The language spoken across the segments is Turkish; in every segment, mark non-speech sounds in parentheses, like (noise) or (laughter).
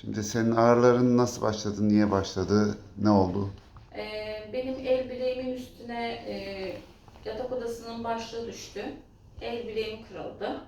Şimdi senin ağrıların nasıl başladı, niye başladı, ne oldu? Ee, benim el bileğimin üstüne e, yatak odasının başlığı düştü. El bileğim kırıldı.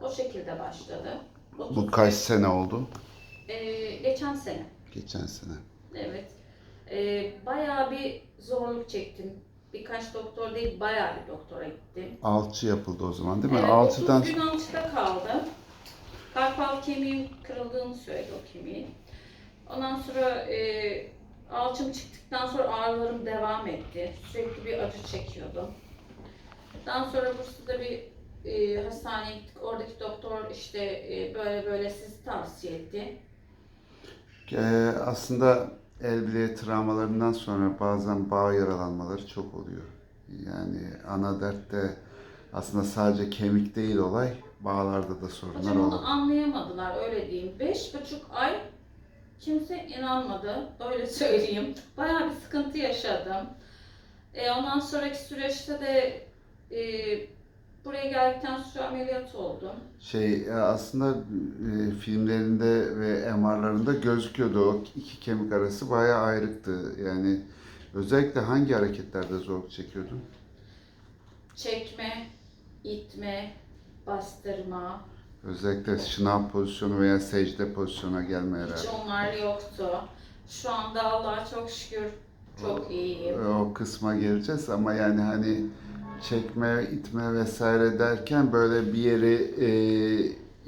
O şekilde başladı. Bu 30 kaç sene oldu? Ee, geçen sene. Geçen sene. Evet. Ee, bayağı bir zorluk çektim. Birkaç doktor değil, bayağı bir doktora gittim. Alçı yapıldı o zaman değil mi? Evet, Alçıdan 30 gün alçıda kaldım. Kemiğim kırıldığını söyledi o kemiğin. Ondan sonra e, alçım çıktıktan sonra ağrılarım devam etti. Sürekli bir acı çekiyordum. Daha sonra Bursa'da bir e, hastaneye gittik. Oradaki doktor işte e, böyle böyle sizi tavsiye etti. Ee, aslında el bileği travmalarından sonra bazen bağ yaralanmaları çok oluyor. Yani ana dert de aslında sadece kemik değil olay, bağlarda da sorunlar Hocam olur. onu anlayamadılar öyle diyeyim. Beş buçuk ay kimse inanmadı öyle (laughs) söyleyeyim. Bayağı bir sıkıntı yaşadım. E, ondan sonraki süreçte de e, buraya geldikten sonra ameliyat oldum. Şey e, aslında e, filmlerinde ve MR'larında gözüküyordu o iki kemik arası bayağı ayrıktı. Yani özellikle hangi hareketlerde zorluk çekiyordun? Çekme, itme, bastırma Özellikle şınav pozisyonu veya secde pozisyona gelme hiç herhalde. onlar yoktu. Şu anda Allah'a çok şükür çok iyiyim. O kısma geleceğiz ama yani hani çekme, itme vesaire derken böyle bir yeri e,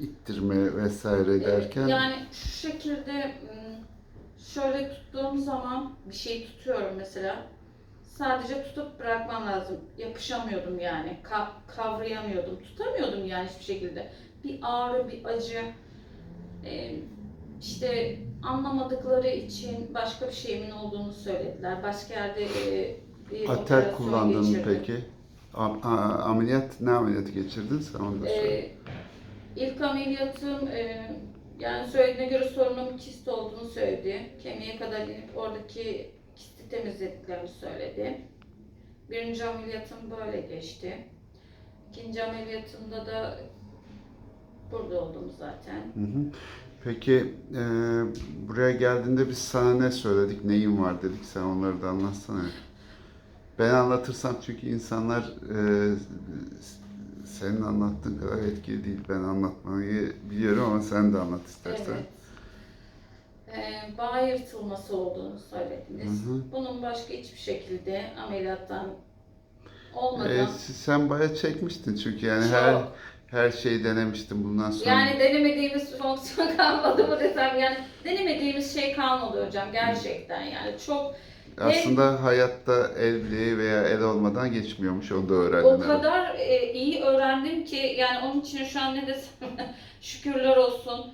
ittirme vesaire derken Yani şu şekilde ım, şöyle tuttuğum zaman bir şey tutuyorum mesela. Sadece tutup bırakmam lazım. Yapışamıyordum yani. Ka- kavrayamıyordum. Tutamıyordum yani hiçbir şekilde. Bir ağrı, bir acı. Ee, işte anlamadıkları için başka bir şeyimin olduğunu söylediler. Başka yerde e, bir atel operasyon kullandın mı geçirdim. peki? A- a- ameliyat ne ameliyatı geçirdin sen onu da söyle. Ee, ilk ameliyatım e, yani söylediğine göre sorunum kist olduğunu söyledi. Kemiğe kadar inip oradaki temizlediklerini söyledi. Birinci ameliyatım böyle geçti. İkinci ameliyatımda da burada oldum zaten. Hı hı. Peki e, buraya geldiğinde biz sana ne söyledik, neyin var dedik, sen onları da anlatsana. Ben anlatırsam çünkü insanlar e, senin anlattığın kadar etkili değil. Ben anlatmayı biliyorum ama sen de anlat istersen. Evet. Ee, bağ yırtılması olduğunu söylediniz. Hı hı. Bunun başka hiçbir şekilde ameliyattan olmadan E, sen bayağı çekmiştin çünkü yani her Çok. her şeyi denemiştin bundan sonra. Yani denemediğimiz fonksiyon (laughs) kalmadı mı desem yani denemediğimiz şey kalmadı hocam gerçekten yani çok Aslında hayatta el bileği veya el olmadan geçmiyormuş onu da öğrendin. o kadar e, iyi öğrendim ki yani onun için şu an ne desem (laughs) şükürler olsun.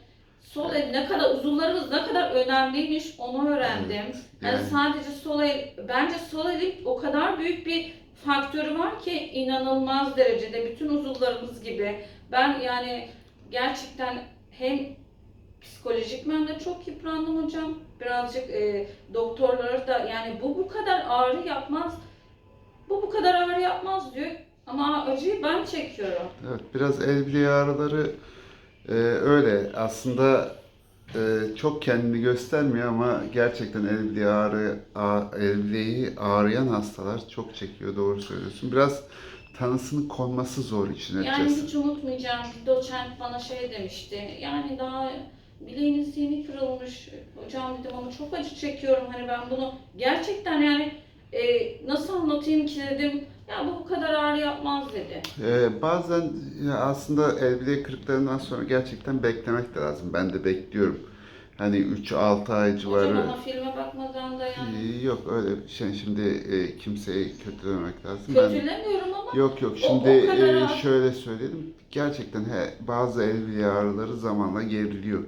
Sol el ne kadar uzuvlarımız ne kadar önemliymiş onu öğrendim. Yani, Yani- sadece sol el bence sol elin o kadar büyük bir faktörü var ki inanılmaz derecede bütün uzuvlarımız gibi. Ben yani gerçekten hem psikolojikmen de çok yıprandım hocam. Birazcık e, doktorları da yani bu bu kadar ağrı yapmaz. Bu bu kadar ağrı yapmaz diyor. Ama acıyı ben çekiyorum. Evet, biraz el bileği ağrıları e, öyle. Aslında e, çok kendini göstermiyor ama gerçekten el bileği ağrı, a, el bileği ağrıyan hastalar çok çekiyor. Doğru söylüyorsun. Biraz tanısının konması zor için Yani açıkçası. hiç unutmayacağım. Doçent bana şey demişti. Yani daha bileğiniz yeni kırılmış. Hocam dedim ama çok acı çekiyorum. Hani ben bunu gerçekten yani e, nasıl anlatayım ki dedim. Ya bu bu kadar ağrı yapmaz dedi. Ee, bazen ya aslında el bileği kırıklarından sonra gerçekten beklemek de lazım. Ben de bekliyorum. Hani 3-6 ay Hocam civarı. ama filme bakmadan da yani. Ee, Yok öyle şey. Şimdi e, kimseyi kötülememek lazım. Ben- Kötülemiyorum ama Yok yok şimdi o kadar e, ağır. şöyle söyleyelim. Gerçekten he, bazı el bileği ağrıları zamanla geriliyor.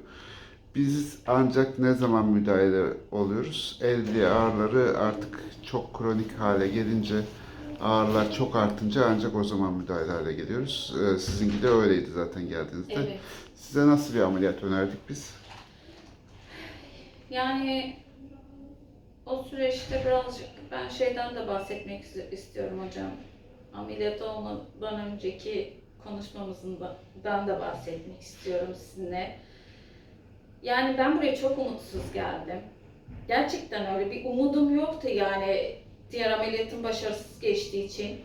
Biz ancak ne zaman müdahale oluyoruz? El bileği ağrıları artık çok kronik hale gelince ağrılar çok artınca ancak o zaman müdahale hale geliyoruz. Ee, sizinki de öyleydi zaten geldiğinizde. evet. Size nasıl bir ameliyat önerdik biz? Yani o süreçte birazcık ben şeyden de bahsetmek is- istiyorum hocam. Ameliyat olmadan önceki konuşmamızdan da bahsetmek istiyorum sizinle. Yani ben buraya çok umutsuz geldim. Gerçekten öyle bir umudum yoktu yani diğer ameliyatın başarısız geçtiği için.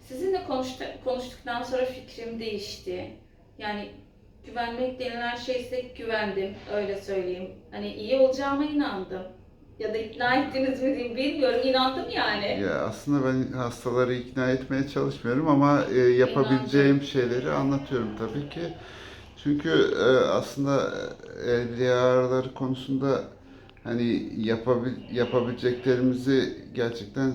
Sizinle konuştu, konuştuktan sonra fikrim değişti. Yani güvenmek denilen şeyse güvendim, öyle söyleyeyim. Hani iyi olacağıma inandım. Ya da ikna ettiniz mi diyeyim bilmiyorum, inandım yani. Ya aslında ben hastaları ikna etmeye çalışmıyorum ama e, yapabileceğim şeyleri anlatıyorum tabii ki. Çünkü e, aslında e, ağrıları konusunda hani yapabil, yapabileceklerimizi gerçekten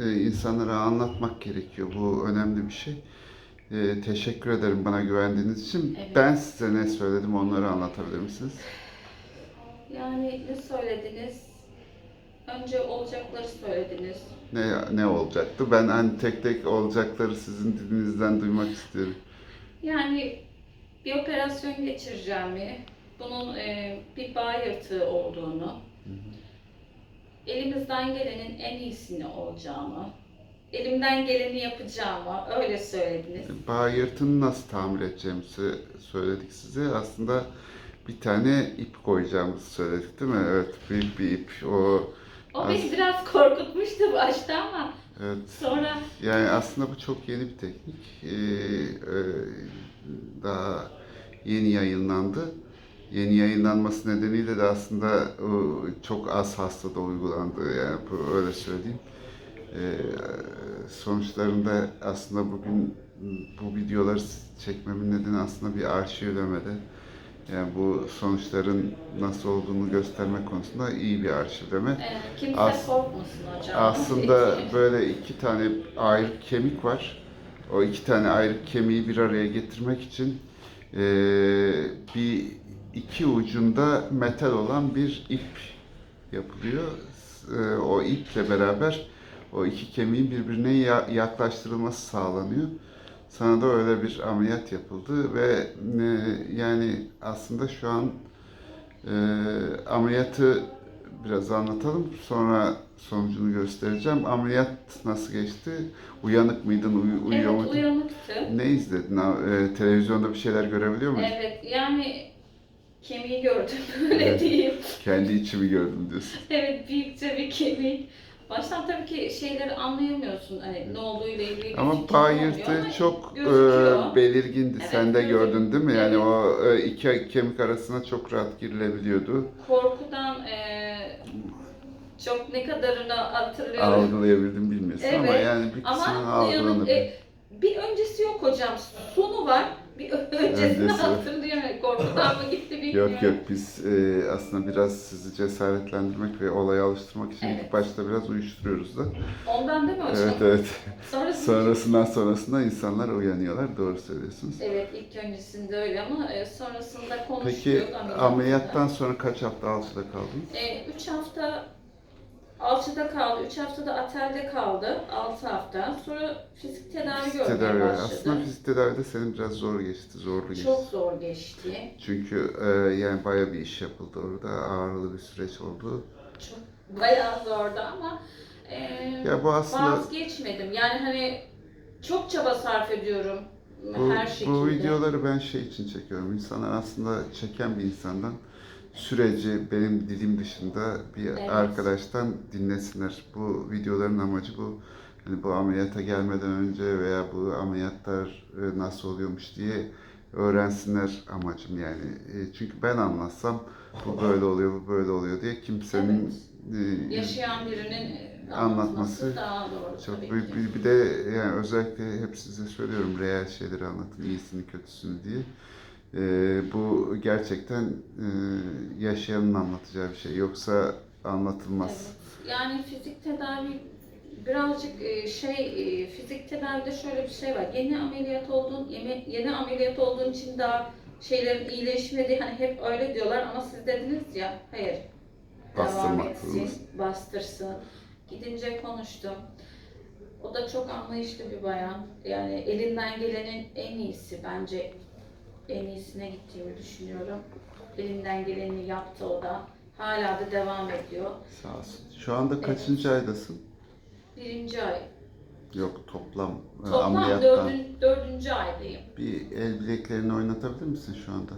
e, insanlara anlatmak gerekiyor. Bu önemli bir şey. E, teşekkür ederim bana güvendiğiniz için. Evet. Ben size ne söyledim onları anlatabilir misiniz? Yani ne söylediniz? Önce olacakları söylediniz. Ne ne olacaktı? Ben hani tek tek olacakları sizin dilinizden duymak istiyorum. Yani bir operasyon geçireceğimi, bunun e, bir bağ yırtığı olduğunu, elimizden gelenin en iyisini olacağımı, elimden geleni yapacağımı öyle söylediniz. Bağ yırtını nasıl tamir edeceğimizi söyledik size. Aslında bir tane ip koyacağımızı söyledik değil mi? Evet, büyük bir ip. O O beni biraz korkutmuştu başta ama evet. sonra Yani aslında bu çok yeni bir teknik. Ee, e, daha yeni yayınlandı. Yeni yayınlanması nedeniyle de aslında çok az hastada uygulandı. Yani öyle söyleyeyim. Ee, sonuçlarında aslında bugün bu videoları çekmemin nedeni aslında bir arşivlemede. Yani bu sonuçların nasıl olduğunu gösterme konusunda iyi bir arşivleme. e, kimse As- korkmasın hocam. Aslında (laughs) böyle iki tane ayrı kemik var. O iki tane ayrı kemiği bir araya getirmek için eee, bir iki ucunda metal olan bir ip yapılıyor. Eee, o iple beraber o iki kemiğin birbirine ya- yaklaştırılması sağlanıyor. Sana da öyle bir ameliyat yapıldı ve e, yani aslında şu an e, ameliyatı biraz anlatalım. Sonra sonucunu göstereceğim. Ameliyat nasıl geçti? Uyanık mıydın? Uyu- uyuyor Evet muydun? uyanıktı. Ne izledin? Ha, e, televizyonda bir şeyler görebiliyor muydun? Evet yani kemiği gördüm (laughs) öyle Evet. diyeyim. Kendi içimi gördüm diyorsun. (laughs) Evet büyükçe bir kemik. Baştan tabii ki şeyleri anlayamıyorsun hani ne olduğuyla ilgili Ama ama çok gözüküyor. e, belirgindi. Evet, Sen de gördüm. gördün değil mi? Yani Evet. o e, iki kemik arasına çok rahat girilebiliyordu. Korkudan eee, çok ne kadarını hatırlıyorum. Algılayabildim bilmiyorsun ama Evet, yani bir kısmını Ama algılanabilir. e, bir öncesi yok hocam. Sonu var. Bir (laughs) öncesini Öncesi. hatırlıyorum. Korkudan mı gitti (laughs) bilmiyorum. Yok yok biz e, aslında biraz sizi cesaretlendirmek ve olaya alıştırmak için Evet. ilk başta biraz uyuşturuyoruz da. Ondan değil mi hocam? Evet evet. Sonrasında Sonrasından sonrasında insanlar uyanıyorlar. Doğru söylüyorsunuz. Evet ilk öncesinde öyle ama e, sonrasında konuştuk. Peki ameliyattan sonra kaç hafta alçıda kaldınız? E, üç hafta alçıda kaldı, 3 haftada atelde kaldı, 6 hafta. Sonra fizik tedavi Fizik görmeye tedavi. başladı. Aslında fizik tedavide senin biraz zor geçti, zorlu geçti. Çok zor geçti. Çünkü e, yani bayağı bir iş yapıldı orada. Ağırlı bir süreç oldu. Çok bayağı zordu ama e, Ya bu aslında vazgeçmedim. Yani hani çok çaba sarf ediyorum Bu, her şekilde. bu videoları ben şey için çekiyorum. İnsanlar aslında çeken bir insandan süreci benim dilim dışında bir Evet. arkadaştan dinlesinler. Bu videoların amacı bu. Hani bu ameliyata gelmeden önce veya bu ameliyatlar e, nasıl oluyormuş diye öğrensinler amacım yani. E, Çünkü ben anlatsam bu böyle oluyor, bu böyle oluyor diye kimsenin e, Yaşayan birinin Anlatması anlatması daha doğru çok tabii büyük bir, bir de yani özellikle hep size söylüyorum reel şeyleri anlatın iyisini kötüsünü diye. Ee, bu gerçekten e, yaşayanın anlatacağı bir şey. Yoksa anlatılmaz. Evet. Yani fizik tedavi birazcık e, şey e, fizik tedavide şöyle bir şey var. Yeni ameliyat olduğun yeni, ameliyat olduğun için daha şeylerin iyileşmedi. Hani hep öyle diyorlar ama siz dediniz ya hayır. Devam Bastırmak etsin, zorundasın. bastırsın. Gidince konuştum. O da çok anlayışlı bir bayan. Yani elinden gelenin en iyisi bence en iyisine gittiğimi düşünüyorum. Elinden geleni yaptı o da. Hala da devam ediyor. Sağ olsun. Şu anda kaçıncı aydasın? Birinci ay. Yok toplam, e, Toplam ameliyattan. dördün, dördüncü aydayım. Bir el bileklerini oynatabilir misin şu anda?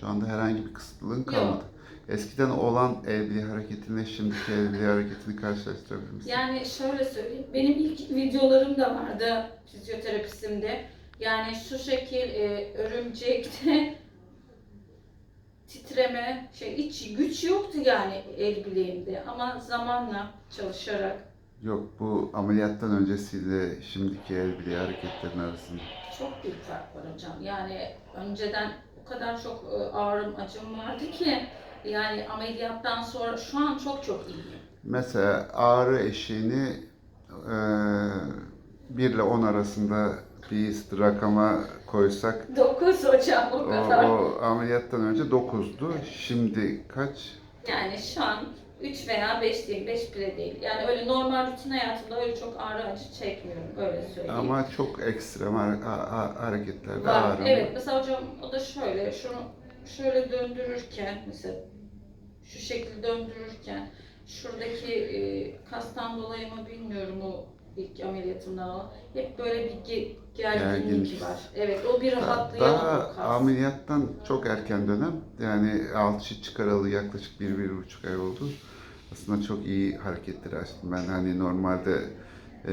Şu anda herhangi bir kısıtlılığın kalmadı. Eskiden olan el bileği hareketine şimdiki el bileği hareketini karşılaştırabilir misin? Yani şöyle söyleyeyim, benim ilk videolarım da vardı fizyoterapistimde. Yani şu şekil e, örümcekte (laughs) titreme, şey hiç güç yoktu yani el bileğimde ama zamanla çalışarak Yok bu ameliyattan öncesiyle şimdiki el bileği hareketlerin arasında. çok büyük fark var hocam. Yani önceden o kadar çok e, ağrım, acım vardı ki yani ameliyattan sonra şu an çok çok iyiyim. Mesela ağrı eşiğini eee 1 ile 10 arasında bir rakama koysak 9 hocam o o, kadar. o ameliyattan önce 9'du. Şimdi kaç? Yani şu an 3 veya 5 değil, 5 bile değil. Yani öyle normal rutin hayatımda öyle çok ağrı acı çekmiyorum, öyle söyleyeyim. Ama çok ekstrem har- ha- ha- hareketlerde Var, ağrı. evet. Mesela hocam o da şöyle, şunu şöyle döndürürken, mesela şu şekilde döndürürken, şuradaki e, kastan dolayı mı bilmiyorum o ilk ameliyatımdan o. Hep böyle bir gerginlik Gerginlik. var. Evet, o bir rahatlıyor Daha kas. ameliyattan çok erken dönem. Yani alçı çıkaralı yaklaşık bir, bir buçuk ay oldu. Aslında çok iyi hareketleri açtım. Ben hani normalde e,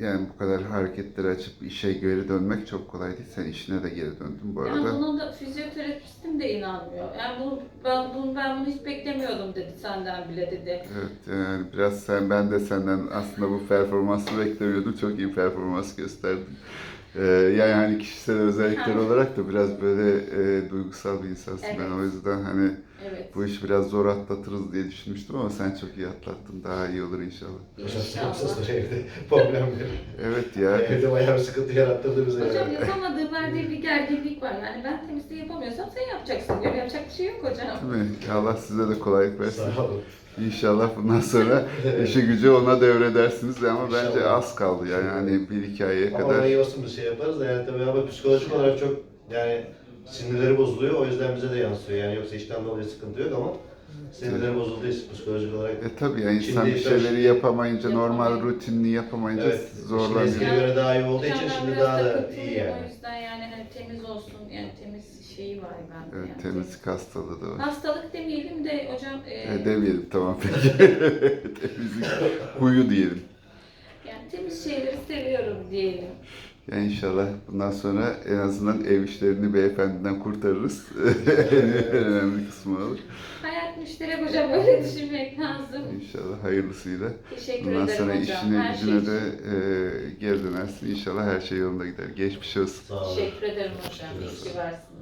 yani bu kadar hareketleri açıp işe geri dönmek çok kolay değil. Sen işine de geri döndün bu Yani arada. buna da fizyoterapistim de inanmıyor. Yani bunu, ben, bunu, ben bunu hiç beklemiyordum dedi senden bile dedi. Evet yani biraz sen ben de senden aslında bu performansı beklemiyordum. Çok iyi performans gösterdin. Ee, yani hani kişisel özellikler olarak da biraz böyle e, duygusal bir insansın. Ben Evet. o yüzden hani Evet. bu işi biraz zor atlatırız diye düşünmüştüm ama sen çok iyi atlattın. Daha iyi olur inşallah. İnşallah. sıkıntısı evde (laughs) problemleri. Evet ya. Evde bayağı sıkıntı yarattırdı bize. Hocam yani. yapamadığım verdiği bir gerginlik var. Yani ben temizliği yapamıyorsam sen yapacaksın diyor. Yapacak bir şey yok hocam. Değil mi? Allah size de kolaylık versin. Sağ olun. İnşallah bundan sonra (laughs) işi gücü ona devredersiniz ama bence İnşallah. az kaldı yani hani bir iki aya Ama kadar. ben iyi olsun bir şey yaparız da yani tabii ama psikolojik olarak çok yani sinirleri bozuluyor o yüzden bize de yansıyor yani yoksa işten dolayı sıkıntı yok ama sinirleri bozulduğu için psikolojik olarak E tabii ya insan Şimdi bir şeyleri yapamayınca, normal rutinini yapamayınca evet şimdi zorlanıyor. eskiye göre daha iyi olduğu için Hocam ben şimdi biraz daha da takıntılıyım, iyi yani. O yüzden yani hani temiz olsun yani temiz şeyi var bende. Evet, yani. temizlik hastalığı da var. Hastalık demeyelim de hocam e, E, demeyelim tamam peki. (laughs) temizlik huyu diyelim. yani temiz şeyleri seviyorum diyelim. Yani inşallah bundan sonra en azından ev işlerini beyefendiden kurtarırız. (laughs) en önemli kısmı olur. Hayat müşterek hocam öyle düşünmek lazım. İnşallah hayırlısıyla. Teşekkür Bundan ederim sonra hocam. işine Her şey gücüne için. de e, geri dönersin. İnşallah her şey yolunda gider. Geçmiş olsun. Sağ olun. Teşekkür ederim hocam. İyi ki varsın.